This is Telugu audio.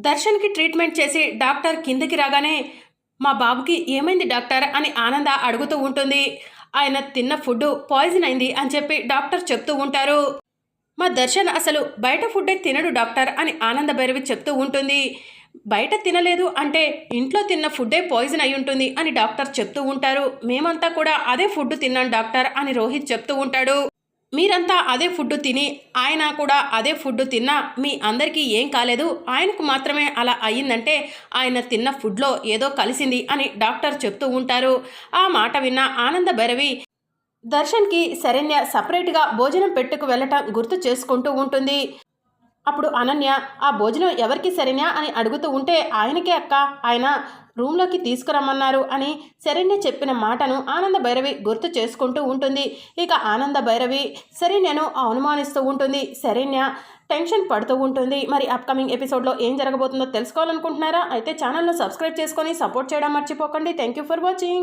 దర్శన్కి ట్రీట్మెంట్ చేసి డాక్టర్ కిందకి రాగానే మా బాబుకి ఏమైంది డాక్టర్? అని ఆనంద అడుగుతూ ఉంటుంది. ఆయన తిన్న ఫుడ్ పాయిజన్ అయింది అని చెప్పి డాక్టర్ చెప్తూ ఉంటారు. మా దర్శన్ అసలు బయట ఫుడ్డే తినడు డాక్టర్ అని ఆనంద భైరవి చెప్తూ ఉంటుంది. బయట తినలేదు అంటే ఇంట్లో తిన్న ఫుడ్డే పాయిజన్ అయి ఉంటుంది అని డాక్టర్ చెప్తూ ఉంటారు. మేమంతా కూడా అదే ఫుడ్ తిన్నాం డాక్టర్ అని రోహిత్ చెప్తూ ఉంటాడు. మీరంతా అదే ఫుడ్ తిని ఆయన కూడా అదే ఫుడ్ తిన్నా మీ అందరికీ ఏం కాలేదు. ఆయనకు మాత్రమే అలా అయ్యిందంటే ఆయన తిన్న ఫుడ్లో ఏదో కలిసింది అని డాక్టర్ చెప్తూ ఉంటారు. ఆ మాట విన్న ఆనంద భైరవి దర్శన్కి శరణ్య సపరేట్గా భోజనం పెట్టుకు వెళ్ళటం గుర్తు చేసుకుంటూ ఉంటుంది. అప్పుడు అనన్య ఆ భోజనం ఎవరికి శరణ్య అని అడుగుతూ ఉంటే ఆయనకే అక్క ఆయన రూమ్లోకి తీసుకురమ్మన్నారు అని శరణ్య చెప్పిన మాటను ఆనంద భైరవి గుర్తు చేసుకుంటూ ఉంటుంది. ఇక ఆనంద భైరవి శరణ్యను అనుమానిస్తూ ఉంటుంది. శరణ్య టెన్షన్ పడుతూ ఉంటుంది. మరి అప్కమింగ్ ఎపిసోడ్లో ఏం జరగబోతుందో తెలుసుకోవాలనుకుంటున్నారా? అయితే ఛానల్ను సబ్స్క్రైబ్ చేసుకొని సపోర్ట్ చేయడం మర్చిపోకండి. Thank you for watching.